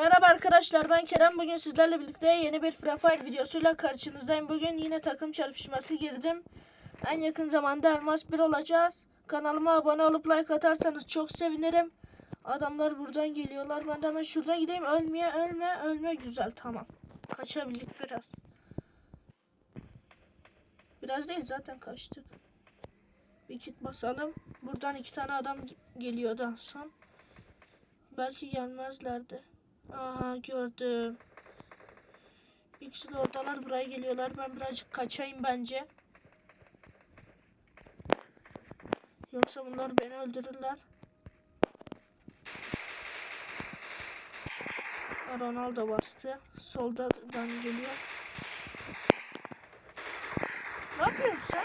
Merhaba arkadaşlar ben Kerem. Bugün sizlerle birlikte yeni bir Free Fire videosuyla karşınızdayım. Bugün yine takım çarpışması girdim. En yakın zamanda Elmas 1 olacağız. Kanalıma abone olup like atarsanız çok sevinirim. Adamlar buradan geliyorlar. Ben de hemen şuradan gideyim. Ölmeye ölme ölme güzel tamam. Kaçabildik biraz. Biraz değil zaten kaçtık. Bir kit basalım. Buradan iki tane adam ge- geliyordu son. Belki gelmezlerdi. Aha gördüm. İkisi de oradalar buraya geliyorlar. Ben birazcık kaçayım bence. Yoksa bunlar beni öldürürler. Ronaldo bastı. Soldan geliyor. Ne yapıyorsun sen?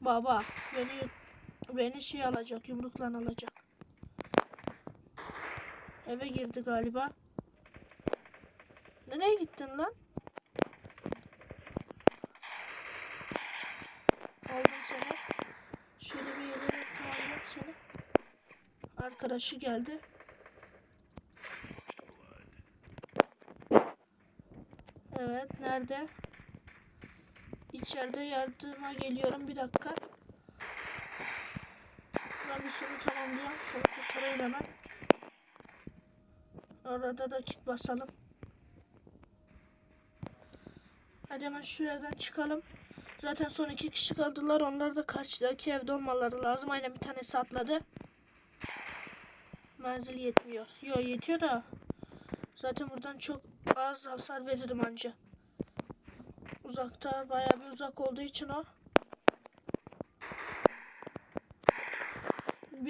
Baba beni beni şey alacak yumrukla alacak. Eve girdi galiba. Nereye gittin lan? Aldım seni. Şöyle bir yere tamamladım seni. Arkadaşı geldi. Evet, nerede? İçeride yardıma geliyorum. Bir dakika. Ben bir şunu tamamlayayım. Seni kurtarayım hemen. Orada da kit basalım. Hadi hemen şuradan çıkalım. Zaten son iki kişi kaldılar. Onlar da karşıdaki evde olmaları lazım. Aynen bir tanesi atladı. Menzil yetmiyor. Yo yetiyor da. Zaten buradan çok az hasar veririm anca. Uzakta bayağı bir uzak olduğu için o.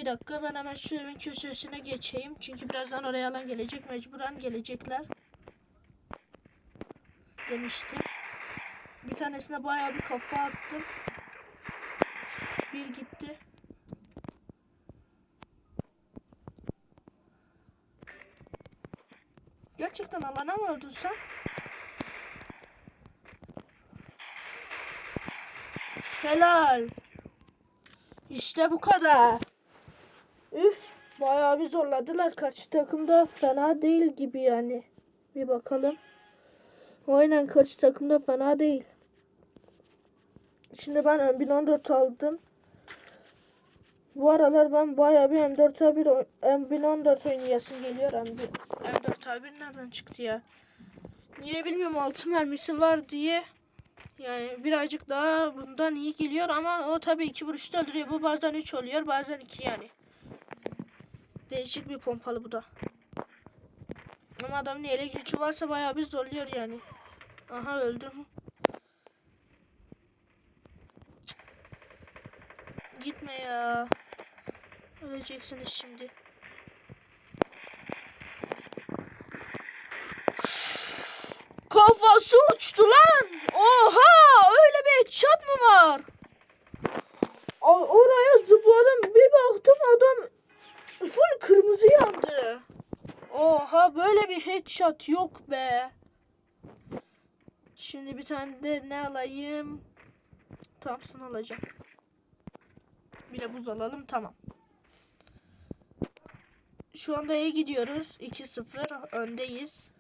Bir dakika ben hemen şu evin köşesine geçeyim. Çünkü birazdan oraya alan gelecek. Mecburen gelecekler. Demiştim. Bir tanesine bayağı bir kafa attım. Bir gitti. Gerçekten alana mı öldün sen? Helal. İşte bu kadar. Bayağı bir zorladılar. Karşı takımda fena değil gibi yani. Bir bakalım. Aynen karşı takımda fena değil. Şimdi ben M1014 aldım. Bu aralar ben bayağı bir M4A1 oy- M1014 oynayasım geliyor. M1 M4A1 nereden çıktı ya? Niye bilmiyorum altı mermisi var diye. Yani birazcık daha bundan iyi geliyor ama o tabii iki vuruşta öldürüyor. Bu bazen 3 oluyor bazen 2 yani. Değişik bir pompalı bu da. Ama adamın ele gücü varsa bayağı bir zorluyor yani. Aha öldüm. Gitme ya. Öleceksiniz şimdi. Kafası uçtu lan. Oha öyle bir headshot mı var? Oraya zıpladım bir baktım adam full kırmızı yandı. Oha böyle bir headshot yok be. Şimdi bir tane de ne alayım? Thompson alacağım. Bir de buz alalım tamam. Şu anda iyi gidiyoruz. 2-0 öndeyiz.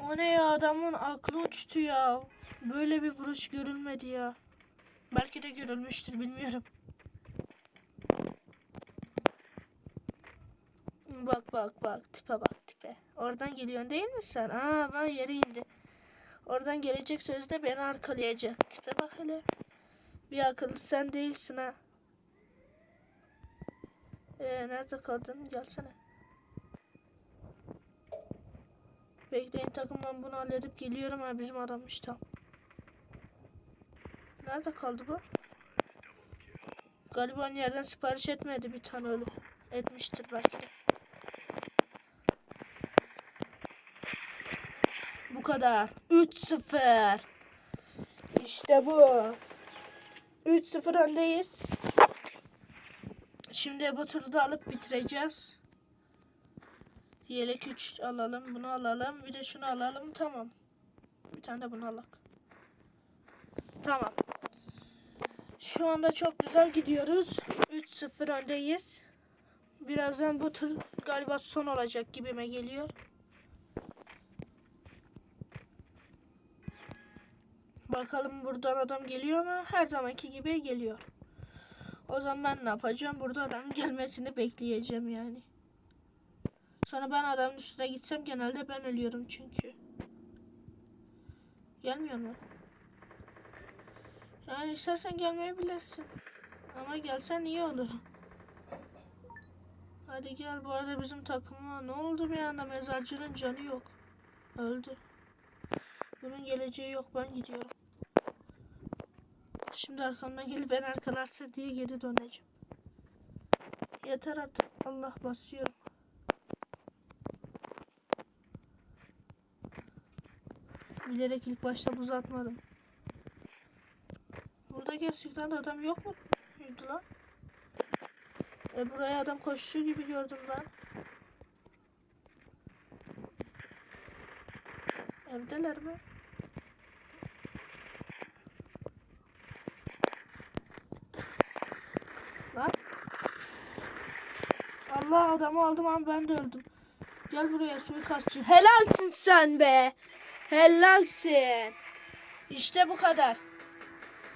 O ne ya adamın aklı uçtu ya. Böyle bir vuruş görülmedi ya. Belki de görülmüştür bilmiyorum. Bak bak bak tipe bak tipe. Oradan geliyorsun değil mi sen? Aa ben yere indi. Oradan gelecek sözde beni arkalayacak. Tipe bak hele. Bir akıllı sen değilsin ha. Ee, nerede kaldın? Gelsene. Bekleyin takım ben bunu halledip geliyorum ha bizim adammış tam. Nerede kaldı bu? Galiba yerden sipariş etmedi bir tane ölü. Etmiştir belki de. Bu kadar. 3-0. İşte bu. 3-0 öndeyiz. Şimdi bu turu da alıp bitireceğiz. Yelek 3 alalım. Bunu alalım. Bir de şunu alalım. Tamam. Bir tane de bunu alalım. Tamam. Şu anda çok güzel gidiyoruz. 3-0 öndeyiz. Birazdan bu tur galiba son olacak gibime geliyor. Bakalım buradan adam geliyor mu? Her zamanki gibi geliyor. O zaman ben ne yapacağım? Burada adam gelmesini bekleyeceğim yani. Sonra ben adamın üstüne gitsem genelde ben ölüyorum çünkü. Gelmiyor mu? Yani istersen gelmeyebilirsin. Ama gelsen iyi olur. Hadi gel bu arada bizim takıma ne oldu bir anda mezarcının canı yok. Öldü. Bunun geleceği yok ben gidiyorum. Şimdi arkamdan gelip ben arkalarsa diye geri döneceğim. Yeter artık. Allah basıyorum. Bilerek ilk başta buz atmadım. Burada gerçekten adam yok mu? Muydu lan? E buraya adam koşuyor gibi gördüm ben. Evdeler mi? Lan. Allah adamı aldım ama ben de öldüm. Gel buraya suikastçı. Helalsin sen be. Helalsin. İşte bu kadar.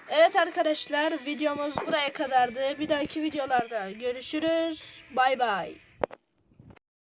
Evet arkadaşlar videomuz buraya kadardı. Bir dahaki videolarda görüşürüz. Bay bay.